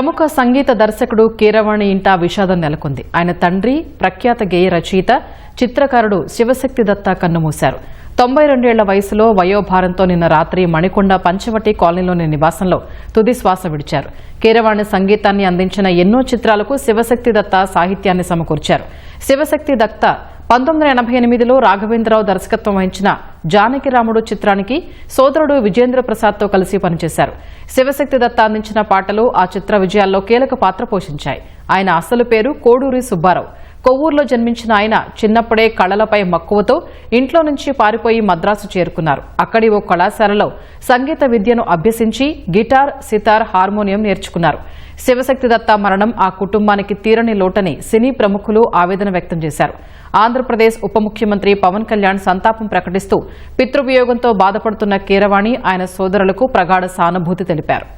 ప్రముఖ సంగీత దర్శకుడు కీరవాణి ఇంట విషాదం నెలకొంది. ఆయన తండ్రి ప్రఖ్యాత గేయ రచయిత చిత్రకారుడు శివశక్తి దత్తా కన్నుమూశారు. తొంభై రెండేళ్ళ వయసులో వయోభారంతో నిన్న రాత్రి మణికొండ పంచవటి కాలనీలోని నివాసంలో తుది శ్వాస విడిచారు. కీరవాణి సంగీతాన్ని అందించిన ఎన్నో చిత్రాలకు శివశక్తి దత్త సాహిత్యాన్ని సమకూర్చారు. శివశక్తి దత్త పంతొమ్మిది వందల ఎనభై ఎనిమిదిలో రాఘవేంద్రరావు దర్శకత్వం వహించిన జానకిరాముడు చిత్రానికి సోదరుడు విజేంద్ర ప్రసాద్తో కలిసి పనిచేశారు. శివశక్తి దత్త అందించిన పాటలు ఆ చిత్ర విజయాల్లో కీలక పాత్ర పోషించాయి. ఆయన అసలు పేరు కోడూరి సుబ్బారావు. కొవ్వూరులో జన్మించిన ఆయన చిన్నప్పుడే కళలపై మక్కువతో ఇంట్లో నుంచి పారిపోయి మద్రాసు చేరుకున్నారు. అక్కడి ఓ కళాశాలలో సంగీత విద్యను అభ్యసించి గిటార్ సితార్ హార్మోనియం నేర్చుకున్నారు. శివశక్తి దత్తా మరణం ఆ కుటుంబానికి తీరని లోటని సినీ ప్రముఖులు ఆవేదన వ్యక్తం చేశారు. ఆంధ్రప్రదేశ్ ఉప ముఖ్యమంత్రి పవన్ కళ్యాణ్ సంతాపం ప్రకటిస్తూ పితృవియోగంతో బాధపడుతున్న కీరవాణి ఆయన సోదరులకు ప్రగాఢ సానుభూతి తెలిపారు.